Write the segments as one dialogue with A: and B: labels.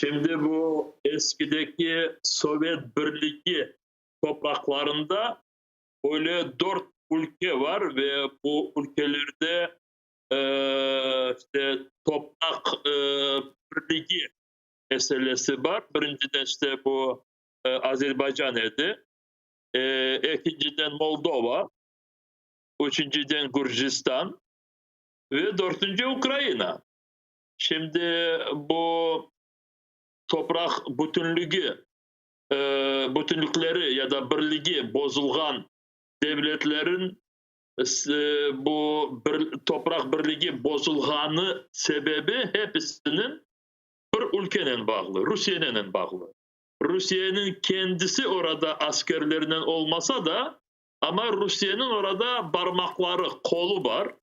A: Şimdi bu eskideki Sovyet Birliği topraklarında böyle dört ülke var ve bu ülkelerde eee, işte toprak eee birliği meselesi var. Birinciden işte bu eee, Azerbaycan idi. Eee, ikinciden Moldova. Üçüncüden Gürcistan. Ve dördüncü Ukrayna. Şimdi bu toprak bütünlüğü, e, bütünlükleri ya da birliği bozulgan devletlerin e, bu bir, toprak birliği bozulganı sebebi hepsinin bir ülkenin bağlı, Rusya'nın bağlı. Rusya'nın kendisi orada askerlerinin olmasa da ama Rusya'nın orada parmakları, kolu var.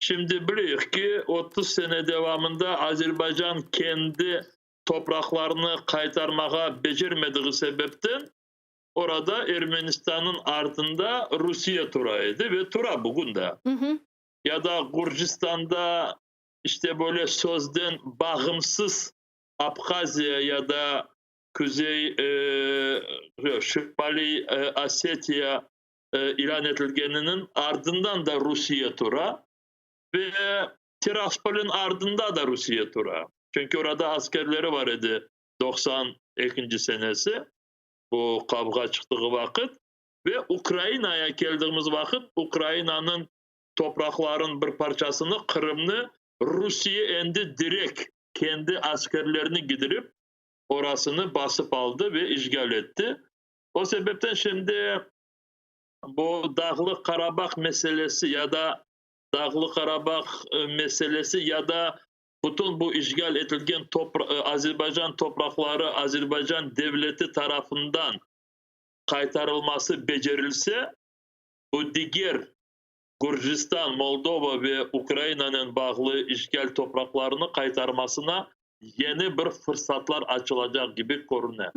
A: Şimdi biliyoruz ki 30 sene devamında Azerbaycan kendi topraklarını kaytarmaya becermediği sebepten orada Ermenistan'ın ardında Rusya turaydı ve tura bugün de.
B: Hı hı.
A: Ya da Gürcistan'da işte böyle sözden bağımsız Abhazya ya da Kuzey e, Şimali e, Asya e, ilan edilgeninin ardından da Rusya tura ve Tiraspol'ün ardında da Rusya tura. Çünkü orada askerleri var idi 92. senesi bu kavga çıktığı vakit ve Ukrayna'ya geldiğimiz vakit Ukrayna'nın toprakların bir parçasını Kırım'ını Rusya endi direkt kendi askerlerini gidirip orasını basıp aldı ve işgal etti. O sebepten şimdi bu Dağlık Karabağ meselesi ya da Dağlık Karabağ e, meselesi ya da bütün bu işgal edilgen topra- e, Azerbaycan toprakları Azerbaycan devleti tarafından kaytarılması becerilse bu diğer Gürcistan, Moldova ve Ukrayna'nın bağlı işgal topraklarını kaytarmasına yeni bir fırsatlar açılacak gibi görünüyor.